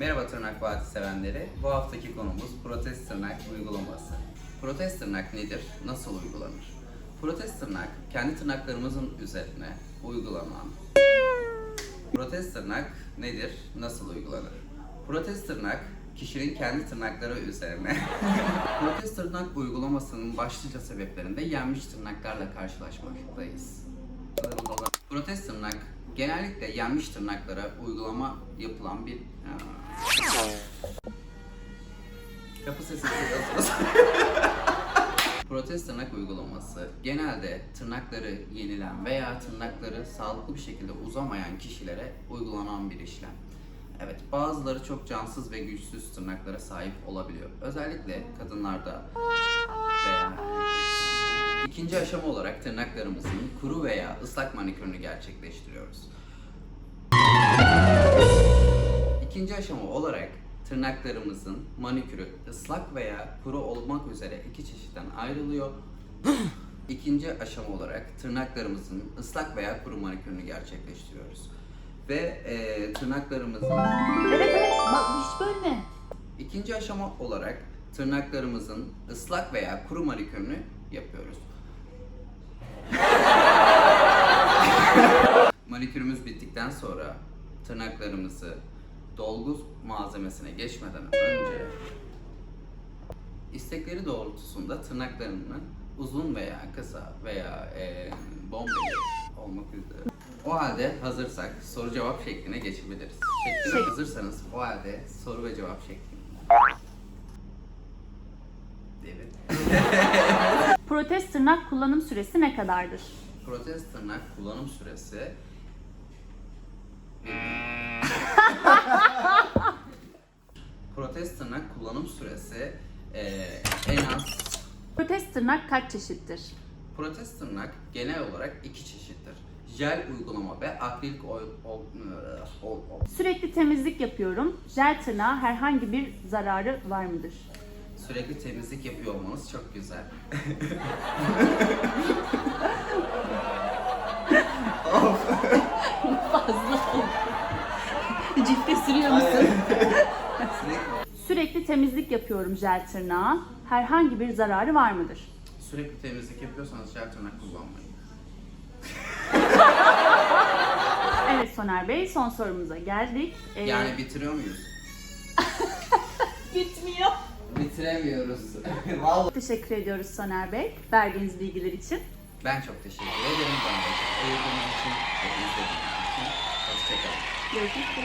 Merhaba tırnak vadisi sevenleri. Bu haftaki konumuz protez tırnak uygulaması. Protez tırnak nedir? Nasıl uygulanır? Protez tırnak kendi tırnaklarımızın üzerine uygulanan Protez tırnak nedir? Nasıl uygulanır? Protez tırnak kişinin kendi tırnakları üzerine Protez tırnak uygulamasının başlıca sebeplerinde yenmiş tırnaklarla karşılaşmaktayız. Protez tırnak genellikle yenmiş tırnaklara uygulama yapılan bir Aa. Kapı sesi duyuyorsunuz. Protez tırnak uygulaması genelde tırnakları yenilen veya tırnakları sağlıklı bir şekilde uzamayan kişilere uygulanan bir işlem. Evet, bazıları çok cansız ve güçsüz tırnaklara sahip olabiliyor. Özellikle kadınlarda veya İkinci aşama olarak tırnaklarımızın kuru veya ıslak manikürünü gerçekleştiriyoruz. İkinci aşama olarak tırnaklarımızın manikürü ıslak veya kuru olmak üzere iki çeşitten ayrılıyor. İkinci aşama olarak tırnaklarımızın ıslak veya kuru manikürünü gerçekleştiriyoruz. Ve e, tırnaklarımızın Evet evet bak hiç bölme. ikinci aşama olarak tırnaklarımızın ıslak veya kuru manikürünü yapıyoruz. Manikürümüz bittikten sonra tırnaklarımızı dolgu malzemesine geçmeden önce istekleri doğrultusunda tırnaklarını uzun veya kısa veya e, bombeli olmak üzere. O halde hazırsak soru cevap şekline geçebiliriz. Şekline Şek- hazırsanız o halde soru ve cevap şeklinde. Evet. Protez tırnak kullanım süresi ne kadardır? Protez tırnak kullanım süresi Protez tırnak kullanım süresi eee, en az Protez tırnak kaç çeşittir? Protez tırnak genel olarak iki çeşittir. Jel uygulama ve akrilik oil, ol, ol, ol. Sürekli temizlik yapıyorum. Jel tırnağa herhangi bir zararı var mıdır? Sürekli temizlik yapıyor olmanız çok güzel. Ciltte sürüyor musun? Sürekli, temizlik yapıyorum jel tırnağa. Herhangi bir zararı var mıdır? sürekli temizlik yapıyorsanız jel tırnak kullanmayın. Evet Soner Bey son sorumuza geldik. Ee, Yani bitiriyor muyuz? bitmiyor. Bitiremiyoruz. Vallahi. Teşekkür ediyoruz Soner Bey verdiğiniz bilgiler için. Ben çok teşekkür ederim. Bana ayırdığınız için ve izlediğiniz için. 有机葡